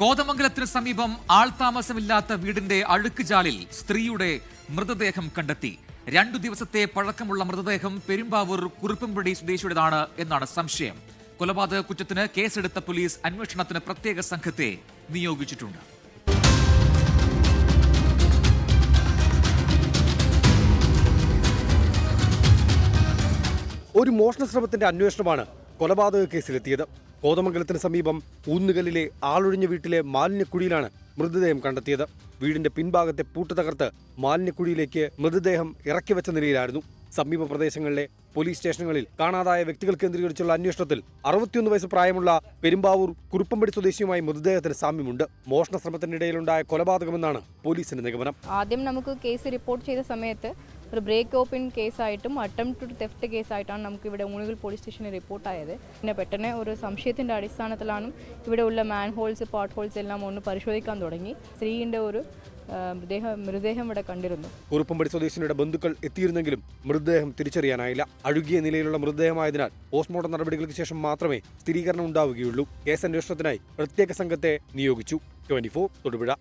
കോതമംഗലത്തിന് സമീപം ആൾതാമസമില്ലാത്ത വീടിന്റെ അഴുക്കുചാലിൽ സ്ത്രീയുടെ മൃതദേഹം കണ്ടെത്തി. രണ്ടു ദിവസത്തെ പഴക്കമുള്ള മൃതദേഹം പെരുമ്പാവൂർ കുറുപ്പംപടി സ്വദേശിയുടേതാണ് എന്നാണ് സംശയം. കൊലപാതക കുറ്റത്തിന് കേസെടുത്ത പോലീസ് അന്വേഷണത്തിന് പ്രത്യേക സംഘത്തെ നിയോഗിച്ചിട്ടുണ്ട്. ഒരു മോഷണ ശ്രമത്തിന്റെ അന്വേഷണമാണ് കൊലപാതക കേസിലെത്തിയത്. കോതമംഗലത്തിന് സമീപം ഊന്നുകല്ലിലെ ആളൊഴിഞ്ഞ വീട്ടിലെ മാലിന്യക്കുഴിയിലാണ് മൃതദേഹം കണ്ടെത്തിയത്. വീടിന്റെ പിൻഭാഗത്തെ പൂട്ട് തകർത്ത് മാലിന്യക്കുഴിയിലേക്ക് മൃതദേഹം ഇറക്കി വെച്ച നിലയിലായിരുന്നു. സമീപ പ്രദേശങ്ങളിലെ പോലീസ് സ്റ്റേഷനുകളിൽ കാണാതായ വ്യക്തികൾ കേന്ദ്രീകരിച്ചുള്ള അന്വേഷണത്തിൽ അറുപത്തിയൊന്ന് വയസ്സ് പ്രായമുള്ള പെരുമ്പാവൂർ കുറുപ്പമ്പടി സ്വദേശിയുമായി മൃതദേഹത്തിന് സാമ്യമുണ്ട് മോഷണ ശ്രമത്തിനിടയിലുണ്ടായ കൊലപാതകമെന്നാണ് പോലീസിന്റെ നിഗമനം. ആദ്യം നമുക്ക് കേസ് റിപ്പോർട്ട് ചെയ്ത സമയത്ത് ഒരു ബ്രേക്ക് ഓപ്പൺ കേസായിട്ടും അറ്റംപ്റ്റ് ടു തെഫ്റ്റ് കേസായിട്ടാണ് നമുക്ക് ഇവിടെ ഊണുകൾ പോലീസ് സ്റ്റേഷനിൽ റിപ്പോർട്ടായത് പിന്നെ പെട്ടെന്ന് ഒരു സംശയത്തിന്റെ അടിസ്ഥാനത്തിലാണ് ഇവിടെ ഉള്ള മാൻ ഹോൾസ് പാട്ട് ഹോൾസ് എല്ലാം ഒന്ന് പരിശോധിക്കാൻ തുടങ്ങി. സ്ത്രീയുടെ ഒരു മൃതദേഹം മൃതദേഹം കണ്ടിരുന്നു. സ്വദേശിനിയുടെ ബന്ധുക്കൾ എത്തിയിരുന്നെങ്കിലും മൃതദേഹം തിരിച്ചറിയാനായില്ല. അഴുകിയ നിലയിലുള്ള മൃതദേഹമായതിനാൽ പോസ്റ്റ്മോർട്ടം നടപടികൾക്ക് ശേഷം മാത്രമേ സ്ഥിരീകരണം ഉണ്ടാവുകയുള്ളൂ. കേസ് അന്വേഷണത്തിനായി പ്രത്യേക സംഘത്തെ നിയോഗിച്ചു. ട്വന്റി തൊടുപുഴ.